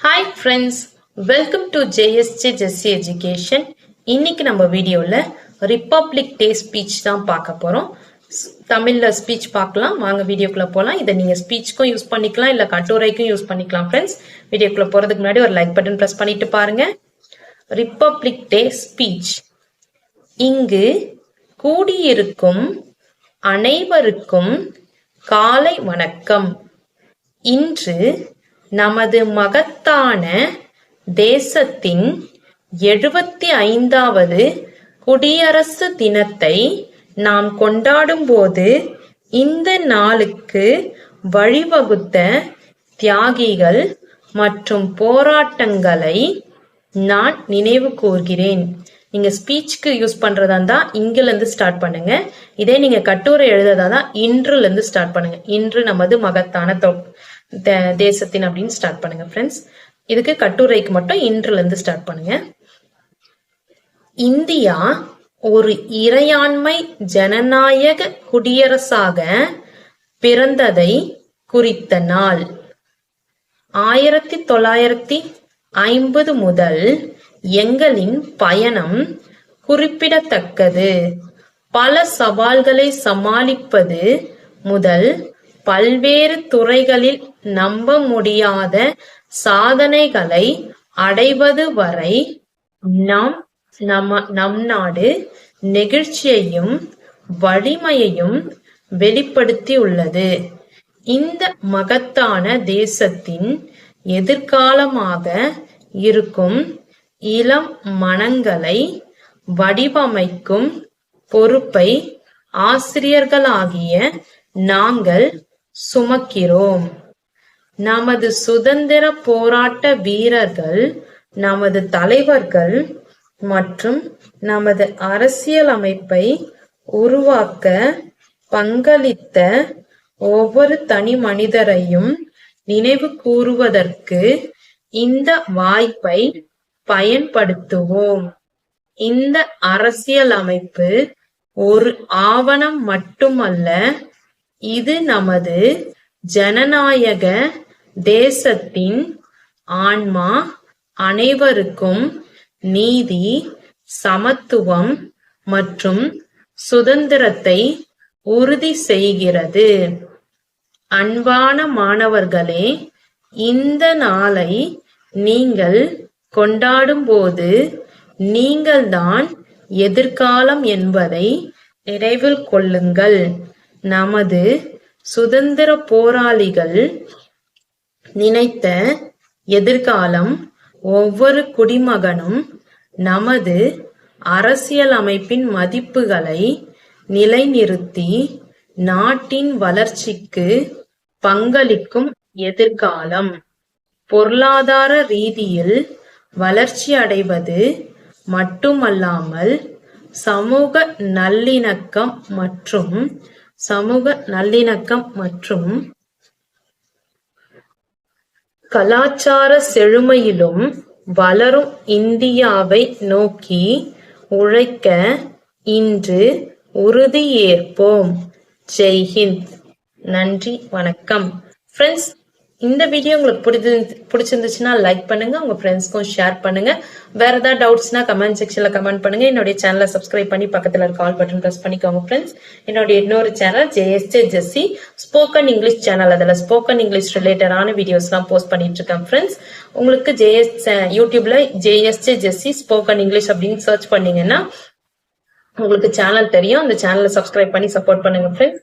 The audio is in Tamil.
Hi friends welcome to JSJ Jessy education இன்னைக்கு நம்ம வீடியோவில் ரிப்பப்ளிக் டே ஸ்பீச் தான் பார்க்க போகிறோம் தமிழில் ஸ்பீச் பார்க்கலாம். வாங்க வீடியோக்குள்ளே போகலாம் இதை நீங்கள் ஸ்பீச்சுக்கும் யூஸ் பண்ணிக்கலாம் இல்லை கட்டுரைக்கும் யூஸ் பண்ணிக்கலாம் ஃப்ரெண்ட்ஸ் வீடியோக்குள்ளே போகிறதுக்கு முன்னாடி ஒரு லைக் பட்டன் ப்ரெஸ் பண்ணிட்டு பாருங்கள் ரிப்பப்ளிக் டே ஸ்பீச் இங்கு கூடியிருக்கும் அனைவருக்கும் காலை வணக்கம். இன்று நமது மகத்தான தேசத்தின் எழுபத்தி ஐந்தாவது குடியரசு தினத்தை நாம் கொண்டாடும்போது இந்த நாளுக்கு வழிவகுத்த தியாகிகள் மற்றும் போராட்டங்களை நான் நினைவு கூர்கிறேன். நீங்க ஸ்பீச்சுக்கு யூஸ் பண்றதா இருந்தா இங்கிலிருந்து இருந்து ஸ்டார்ட் பண்ணுங்க. இதே நீங்க கட்டுரை எழுதுறதா தான் இன்றுல இருந்து ஸ்டார்ட் பண்ணுங்க. இன்று நமது மகத்தான தேசத்தின் அப்படின்னு ஸ்டார்ட் பண்ணுங்க ஃப்ரெண்ட்ஸ் இதுக்கு கட்டுரைக்கு மட்டும் இன்றுல இருந்து ஸ்டார்ட் பண்ணுங்க. இந்தியா ஒரு இறையாண்மை ஜனநாயக குடியரசாக பிறந்ததை குறித்த நாள். ஆயிரத்தி தொள்ளாயிரத்தி ஐம்பது முதல் எங்களின் பயணம் குறிப்பிடத்தக்கது. பல சவால்களை சமாளிப்பது முதல் பல்வேறு துறைகளில் நம்ப முடியாத சாதனைகளை அடைவது வரை நாம் நம்ம நம் நாடு நெகிழ்ச்சியையும் வலிமையையும் வெளிப்படுத்தியுள்ளது. இந்த மகத்தான தேசத்தின் எதிர்காலமாக இருக்கும் இளம் மனங்களை வடிவமைக்கும் பொறுப்பை ஆசிரியர்களாகிய நாங்கள் சுமக்கிறோம். நமது சுதந்திர போராட்ட வீரர்கள் நமது தலைவர்கள் மற்றும் நமது அரசியலமைப்பை உருவாக்க பங்களித்த ஒவ்வொரு தனி மனிதரையும் நினைவு கூறுவதற்கு இந்த வாய்ப்பை பயன்படுத்துவோம். இந்த அரசியலமைப்பு ஒரு ஆவணம் மட்டுமல்ல இது நமது ஜனநாயக தேசத்தின் ஆன்மா அனைவருக்கும் நீதி சமத்துவம் மற்றும் சுதந்திரத்தை உறுதி செய்கிறது. அன்பான மாணவர்களே இந்த நாளை நீங்கள் கொண்டாடும்போது நீங்கள்தான் எதிர்காலம் என்பதை நினைவில் கொள்ளுங்கள். நமது சுதந்திர போராளிகள் நினைத்த எதிர்காலம் ஒவ்வொரு குடிமகனும் நமது அரசியலமைப்பின் மதிப்புகளை நிலைநிறுத்தி நாட்டின் வளர்ச்சிக்கு பங்களிக்கும் எதிர்காலம். பொருளாதார ரீதியில் வளர்ச்சி அடைவது மட்டுமல்லாமல் சமூக நல்லிணக்கம் மற்றும் சமூக நல்லிணக்கம் மற்றும் கலாச்சார செழுமையிலும் வளரும் இந்தியாவை நோக்கி உழைக்க இன்று உறுதியேற்போம். ஜெய்ஹிந்த். நன்றி வணக்கம். ஃப்ரெண்ட்ஸ் இந்த வீடியோ உங்களுக்கு பிடிச்சி பிடிச்சிருந்துச்சுன்னா லைக் பண்ணுங்க உங்க ஃப்ரெண்ட்ஸ்க்கும் ஷேர் பண்ணுங்க. வேற ஏதாவது டவுட்ஸ்னா கமெண்ட் செக்ஷன்ல கமெண்ட் பண்ணுங்க. என்னுடைய சேனலை சப்ஸ்கிரைப் பண்ணி பக்கத்துல இருக்க கால் பட்டன் ப்ரெஸ் பண்ணிக்கோங்க ஃப்ரெண்ட்ஸ் என்னுடைய இன்னொரு channel JSJ Jessy spoken English channel அதில் ஸ்போக்கன் இங்கிலீஷ் ரிலேட்டடான வீடியோஸ்லாம் போஸ்ட் பண்ணிட்டு இருக்கேன் ஃப்ரெண்ட்ஸ் உங்களுக்கு ஜேஎஸ் யூடியூப்ல ஜேஎஸ்ஜே ஜெஸ்சி ஸ்போக்கன் இங்கிலீஷ் அப்படின்னு சர்ச் பண்ணீங்கன்னா உங்களுக்கு சேனல் தெரியும். அந்த சேனலை சப்ஸ்கிரைப் பண்ணி சப்போர்ட் பண்ணுங்க friends